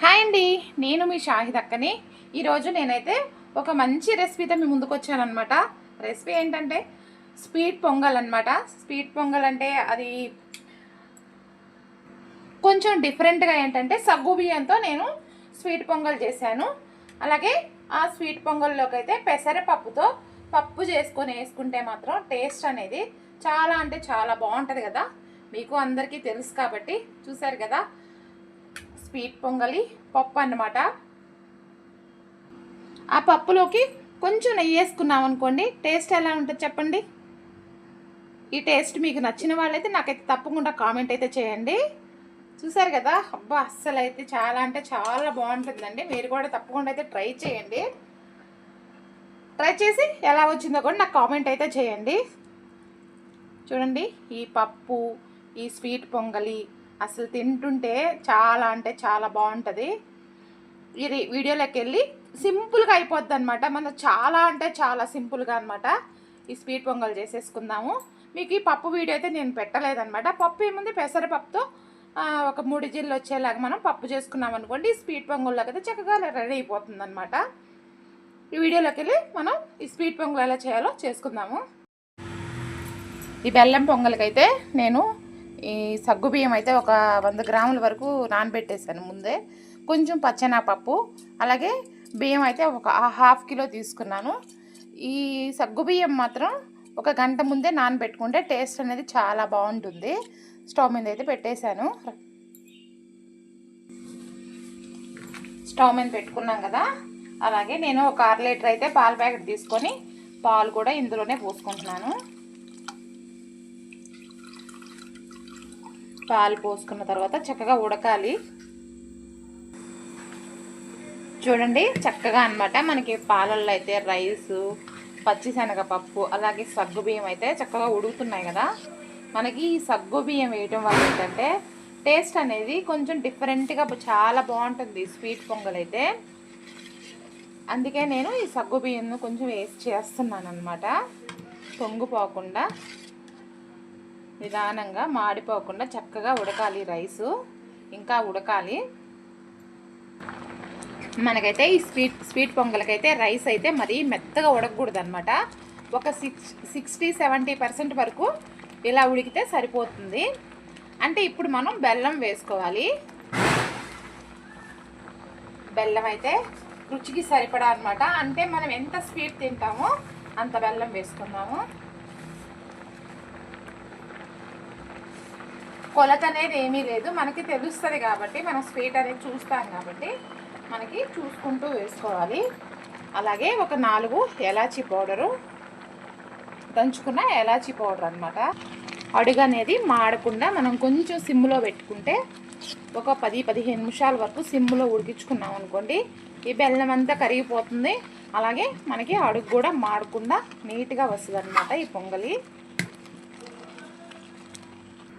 Hi అండి నేను మీ షాహిద్ అక్కని. ఈరోజు నేనైతే ఒక మంచి రెసిపీతో మీ ముందుకు వచ్చానమాట రెసిపీ ఏంటంటే స్వీట్ పొంగల్ అనమాట స్వీట్ పొంగల్ అంటే అది కొంచెం డిఫరెంట్గా ఏంటంటే సగ్గు బియ్యంతో నేను స్వీట్ పొంగల్ చేశాను. అలాగే ఆ స్వీట్ పొంగల్లోకి అయితే పెసరపప్పుతో పప్పు చేసుకొని వేసుకుంటే మాత్రం టేస్ట్ అనేది చాలా అంటే చాలా బాగుంటుంది కదా. మీకు అందరికీ తెలుసు కాబట్టి చూసారు కదా. స్వీట్ పొంగలి పప్పు అన్నమాట. ఆ పప్పులోకి కొంచెం నెయ్యి వేసుకున్నాం అనుకోండి టేస్ట్ ఎలా ఉంటుంది చెప్పండి? ఈ టేస్ట్ మీకు నచ్చిన వాళ్ళైతే నాకైతే తప్పకుండా కామెంట్ అయితే చేయండి. చూసారు కదా? అబ్బా అస్సలు అయితే చాలా అంటే చాలా బాగుంటుందండి. మీరు కూడా తప్పకుండా అయితే ట్రై చేయండి. ట్రై చేసి ఎలా వచ్చిందో కూడా నాకు కామెంట్ అయితే చేయండి. చూడండి ఈ పప్పు ఈ స్వీట్ పొంగలి అసలు తింటుంటే చాలా అంటే చాలా బాగుంటుంది. ఇది వీడియోలోకి వెళ్ళి సింపుల్గా అయిపోద్ది అనమాట మనం చాలా అంటే చాలా సింపుల్గా అనమాట ఈ స్వీట్ పొంగల్ చేసేసుకుందాము. మీకు ఈ పప్పు వీడియో అయితే నేను పెట్టలేదనమాట పప్పు ఏముంది? పెసరపప్పుతో ఒక మూడు జిల్లు వచ్చేలాగా మనం పప్పు చేసుకున్నాం అనుకోండి ఈ స్వీట్ పొంగల్లోకి అయితే చక్కగా రెడీ అయిపోతుంది అనమాట ఈ వీడియోలోకి వెళ్ళి మనం ఈ స్వీట్ పొంగల్ ఎలా చేయాలో చేసుకుందాము. ఈ బెల్లం పొంగల్కైతే నేను ఈ సగ్గుబియ్యం అయితే ఒక వంద గ్రాముల వరకు నానబెట్టేశాను ముందే. కొంచెం పచ్చెనపప్పు అలాగే బియ్యం అయితే ఒక హాఫ్ కిలో తీసుకున్నాను. ఈ సగ్గుబియ్యం మాత్రం ఒక గంట ముందే నానబెట్టుకుంటే టేస్ట్ అనేది చాలా బాగుంటుంది. స్టవ్ మీద అయితే పెట్టేశాను. స్టవ్ మీద పెట్టుకున్నాం కదా. అలాగే నేను ఒక అర లీటర్ అయితే పాల ప్యాకెట్ తీసుకొని పాలు కూడా ఇందులోనే పోసుకుంటున్నాను. పాలు పోసుకున్న తర్వాత చక్కగా ఉడకాలి. చూడండి చక్కగా అనమాట మనకి పాలల్లో అయితే రైస్ పచ్చిశనగపప్పు అలాగే సగ్గు బియ్యం అయితే చక్కగా ఉడుకుతున్నాయి కదా. మనకి ఈ సగ్గు బియ్యం వేయటం వల్ల ఏంటంటే టేస్ట్ అనేది కొంచెం డిఫరెంట్గా చాలా బాగుంటుంది స్వీట్ పొంగల్ అయితే. అందుకే నేను ఈ సగ్గు బియ్యం కొంచెం వేస్ట్ చేస్తున్నాను అనమాట పొంగిపోకుండా. నిదానంగా మాడిపోకుండా చక్కగా ఉడకాలి రైసు. ఇంకా ఉడకాలి. మనకైతే ఈ స్వీట్ స్వీట్ పొంగలకైతే రైస్ అయితే మరీ మెత్తగా ఉడకకూడదు అనమాట ఒక సిక్స్ సిక్స్టీ సెవెంటీ పర్సెంట్ వరకు ఇలా ఉడికితే సరిపోతుంది. అంటే ఇప్పుడు మనం బెల్లం వేసుకోవాలి. బెల్లం అయితే రుచికి సరిపడా అనమాట అంటే మనం ఎంత స్వీట్ తింటామో అంత బెల్లం వేసుకుందాము. కొలత అనేది ఏమీ లేదు. మనకి తెలుస్తుంది కాబట్టి మనం స్వీట్ అనేది చూస్తాం కాబట్టి మనకి చూసుకుంటూ వేసుకోవాలి. అలాగే ఒక నాలుగు ఎలాచి పౌడరు దంచుకున్న ఎలాచీ పౌడర్ అనమాట అడుగు అనేది మాడకుండా మనం కొంచెం సిమ్లో పెట్టుకుంటే ఒక పది పదిహేను నిమిషాల వరకు సిమ్లో ఉడికించుకున్నాం అనుకోండి ఈ బెల్లం అంతా కరిగిపోతుంది. అలాగే మనకి అడుగు కూడా మాడకుండా నీట్గా వస్తుంది అనమాట ఈ పొంగలి.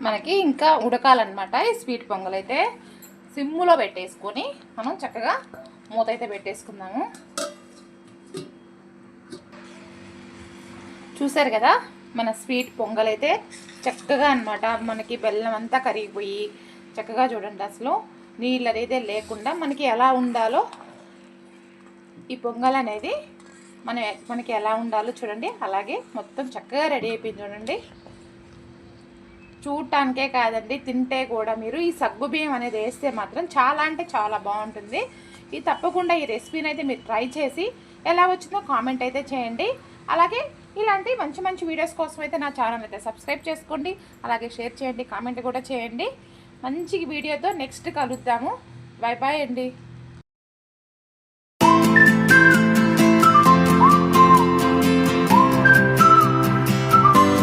మనకి ఇంకా ఉడకాలన్నమాట ఈ స్వీట్ పొంగల్ అయితే సిమ్ములో పెట్టేసుకొని మనం చక్కగా మూత అయితే పెట్టేసుకుందాము. చూసారు కదా మన స్వీట్ పొంగల్ అయితే చక్కగా అనమాట మనకి బెల్లం అంతా కరిగిపోయి చక్కగా చూడండి అసలు. నీళ్ళు అనేది లేకుండా మనకి ఎలా ఉండాలో ఈ పొంగల్ అనేది మన మనకి ఎలా ఉండాలో చూడండి. అలాగే మొత్తం చక్కగా రెడీ అయిపోయింది చూడండి. చూడటానికే కాదండి తింటే కూడా మీరు ఈ సగ్గు బియ్యం అనేది వేస్తే మాత్రం చాలా అంటే చాలా బాగుంటుంది. ఇది తప్పకుండా ఈ రెసిపీని అయితే మీరు ట్రై చేసి ఎలా వచ్చిందో కామెంట్ అయితే చేయండి. అలాగే ఇలాంటి మంచి మంచి వీడియోస్ కోసం అయితే నా ఛానల్ అయితే సబ్స్క్రైబ్ చేసుకోండి. అలాగే షేర్ చేయండి కామెంట్ కూడా చేయండి. మంచి వీడియోతో నెక్స్ట్ కలుద్దాము. బాయ్ బాయ్ అండి.